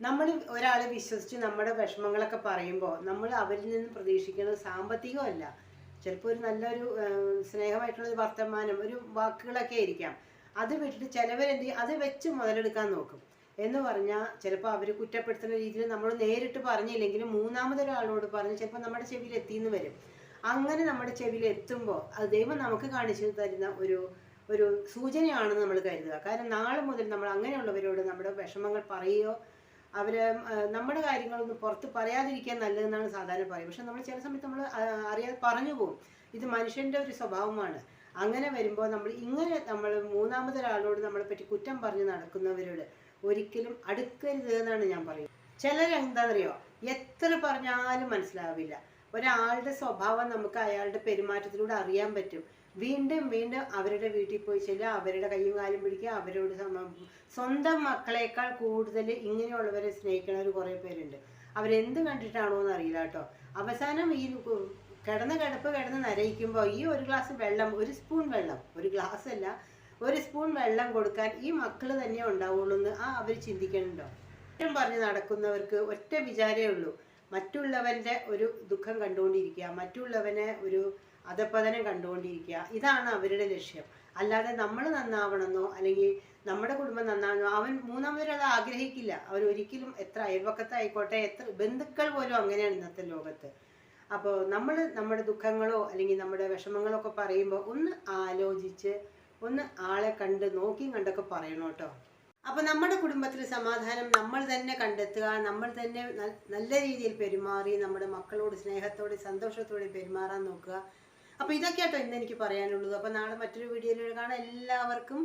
നമ്മൾ ഒരാളെ വിശ്വസിച്ച് നമ്മുടെ വിഷമങ്ങളൊക്കെ പറയുമ്പോൾ നമ്മൾ അവരിൽ നിന്ന് പ്രതീക്ഷിക്കുന്നത് സാമ്പത്തികമല്ല. ചിലപ്പോൾ ഒരു നല്ലൊരു സ്നേഹമായിട്ടുള്ള ഒരു വർത്തമാനം ഒരു വാക്കുകളൊക്കെ ആയിരിക്കാം. അത് വിട്ടിട്ട് ചിലവരെന്ത് അത് വെച്ച് മുതലെടുക്കാൻ നോക്കും. എന്ന് പറഞ്ഞാൽ ചിലപ്പോൾ അവർ കുറ്റപ്പെടുത്തുന്ന രീതിയിൽ നമ്മൾ നേരിട്ട് പറഞ്ഞില്ലെങ്കിലും മൂന്നാമതൊരാളോട് പറഞ്ഞ് ചിലപ്പോൾ നമ്മുടെ ചെവിയിൽ എത്തിയെന്ന് വരും. അങ്ങനെ നമ്മുടെ ചെവിയിൽ എത്തുമ്പോൾ അത് ദൈവം നമുക്ക് കാണിച്ചു തരുന്ന ഒരു ഒരു സൂചനയാണെന്ന് നമ്മൾ കരുതുക. കാരണം നാളെ മുതൽ നമ്മൾ അങ്ങനെയുള്ളവരോട് നമ്മുടെ വിഷമങ്ങൾ പറയുകയോ അവർ നമ്മുടെ കാര്യങ്ങളൊന്നും പുറത്ത് പറയാതിരിക്കാൻ നല്ലതെന്നാണ് സാധാരണ പറയുക. പക്ഷെ നമ്മൾ ചില സമയത്ത് നമ്മൾ അറിയാതെ പറഞ്ഞു പോകും ഇത് മനുഷ്യന്റെ ഒരു സ്വഭാവമാണ്. അങ്ങനെ വരുമ്പോൾ നമ്മൾ ഇങ്ങനെ നമ്മൾ മൂന്നാമതൊരാളോട് നമ്മളെ പറ്റി കുറ്റം പറഞ്ഞ് നടക്കുന്നവരോട് ഒരിക്കലും അടുക്കരുത് എന്നാണ് ഞാൻ പറയുന്നത്. ചിലരെന്താ അറിയോ എത്ര പറഞ്ഞാലും മനസ്സിലാവില്ല. ഒരാളുടെ സ്വഭാവം നമുക്ക് അയാളുടെ പെരുമാറ്റത്തിലൂടെ അറിയാൻ പറ്റും. വീണ്ടും വീണ്ടും അവരുടെ വീട്ടിൽ പോയി ചെല്ലുക അവരുടെ കയ്യും കാലും പിടിക്കുക അവരോട് സ്വന്തം മക്കളെക്കാൾ കൂടുതൽ ഇങ്ങനെയുള്ളവരെ സ്നേഹിക്കുന്നവർ കുറേ പേരുണ്ട്. അവരെന്ത് കണ്ടിട്ടാണോ എന്ന് അറിയില്ല കേട്ടോ. അവസാനം ഈ കിടന്ന് കിടപ്പ് കിടന്ന് നരയിക്കുമ്പോൾ ഈ ഒരു ഗ്ലാസ് വെള്ളം ഒരു സ്പൂൺ വെള്ളം ഒരു ഗ്ലാസ് അല്ല ഒരു സ്പൂൺ വെള്ളം കൊടുക്കാൻ ഈ മക്കൾ തന്നെ ഉണ്ടാവുള്ളൂ എന്ന് ആ അവർ ചിന്തിക്കണുണ്ടോ? പറഞ്ഞ് നടക്കുന്നവർക്ക് ഒറ്റ വിചാരമേ ഉള്ളൂ. മറ്റുള്ളവന്റെ ഒരു ദുഃഖം കണ്ടുകൊണ്ടിരിക്കുക മറ്റുള്ളവനെ ഒരു അധപ്പതനം കണ്ടുകൊണ്ടിരിക്കുക ഇതാണ് അവരുടെ ലക്ഷ്യം. അല്ലാതെ നമ്മൾ നന്നാവണമെന്നോ അല്ലെങ്കിൽ നമ്മുടെ കുടുംബം നന്നാവണോ അവൻ മൂന്നാമതൊരാൾ ആഗ്രഹിക്കില്ല. അവർ ഒരിക്കലും എത്ര അയൽവക്കത്തായിക്കോട്ടെ എത്ര ബന്ധുക്കൾ പോലും അങ്ങനെയാണ് ഇന്നത്തെ ലോകത്ത്. അപ്പോൾ നമ്മൾ നമ്മുടെ ദുഃഖങ്ങളോ അല്ലെങ്കിൽ നമ്മുടെ വിഷമങ്ങളോ ഒക്കെ പറയുമ്പോൾ ഒന്ന് ആലോചിച്ച് ഒന്ന് ആളെ കണ്ട് നോക്കിയും കണ്ടൊക്കെ പറയണം കേട്ടോ. അപ്പൊ നമ്മുടെ കുടുംബത്തിൽ സമാധാനം നമ്മൾ തന്നെ കണ്ടെത്തുക നമ്മൾ തന്നെ നല്ല രീതിയിൽ പെരുമാറി നമ്മുടെ മക്കളോട് സ്നേഹത്തോടെ സന്തോഷത്തോടെ പെരുമാറാൻ നോക്കുക. അപ്പോൾ ഇതൊക്കെയാട്ടോ ഇന്ന് എനിക്ക് പറയാനുള്ളത്. അപ്പോൾ നാളെ മറ്റൊരു വീഡിയോയിൽ കാണാം. എല്ലാവർക്കും